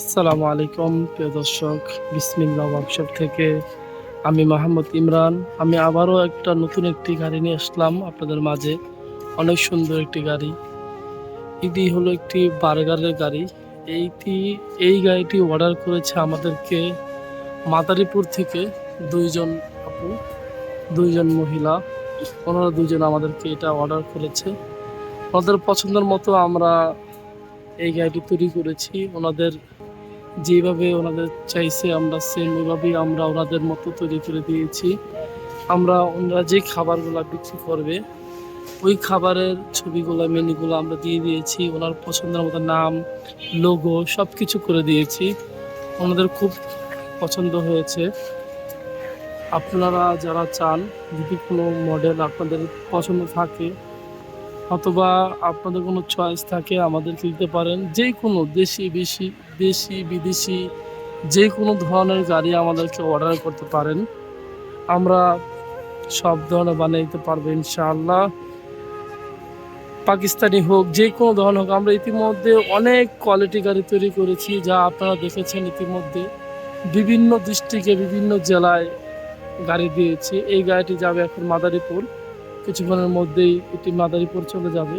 আসসালামু আলাইকুম, প্রিয় দর্শক বিসমিল্লা ওয়ার্কশপ থেকে আমি মাহমুদ ইমরান। আমি আবারও একটা নতুন একটি গাড়ি নিয়ে আসলাম আপনাদের মাঝে। অনেক সুন্দর একটি গাড়ি। এটি হলো একটি বার্গারের গাড়ি। এইটি, এই গাড়িটি অর্ডার করেছে আমাদেরকে মাদারীপুর থেকে দুইজন আপু, দুইজন মহিলা। ওনারা দুজন আমাদেরকে এটা অর্ডার করেছে। ওনাদের পছন্দের মতো আমরা এই গাড়িটি তৈরি করেছি। ওনাদের যেভাবে ওনাদের চাইছে আমরা সেম ওইভাবেই আমরা ওনাদের মতো তৈরি করে দিয়েছি। আমরা ওনারা যে খাবারগুলো বিক্রি করবে, ওই খাবারের ছবিগুলো, মেনুগুলো আমরা দিয়ে দিয়েছি। ওনার পছন্দের মতো নাম লোগো সব কিছু করে দিয়েছি। ওনাদের খুব পছন্দ হয়েছে। আপনারা যারা চান, যদি কোনো মডেল আপনাদের পছন্দ থাকে অথবা আপনাদের কোনো চয়েস থাকে, আমাদেরকে দিতে পারেন। যে কোনো দেশি, বেশি, দেশি, বিদেশি যে কোনো ধরনের গাড়ি আমাদেরকে অর্ডার করতে পারেন। আমরা সব ধরনের বানিয়ে দিতে পারব ইনশাআল্লাহ। পাকিস্তানি হোক যে কোনো ধরনের হোক, আমরা ইতিমধ্যে অনেক কোয়ালিটি গাড়ি তৈরি করেছি, যা আপনারা দেখেছেন ইতিমধ্যে। বিভিন্ন ডিস্ট্রিক্টে বিভিন্ন জেলায় গাড়ি দিয়েছি। এই গাড়িটি যাবে এখন মাদারীপুর। কিছুক্ষণের মধ্যেই এটি মাদারীপুর চলে যাবে।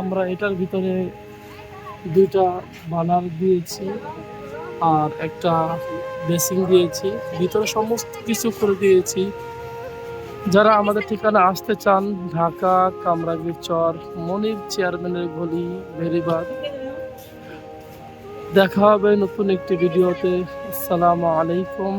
আমরা এটার ভিতরে দুইটা বানার দিয়েছি আর একটা বেসিং দিয়েছি। ভিতরে সমস্ত কিছু করে দিয়েছি। যারা আমাদের ঠিকানা আসতে চান, ঢাকা, কামরাঙ্গীর চর, মনির চেয়ারম্যানের গলি ভেরিবাদ দেখা হবে নতুন একটি ভিডিওতে। আসসালামু আলাইকুম।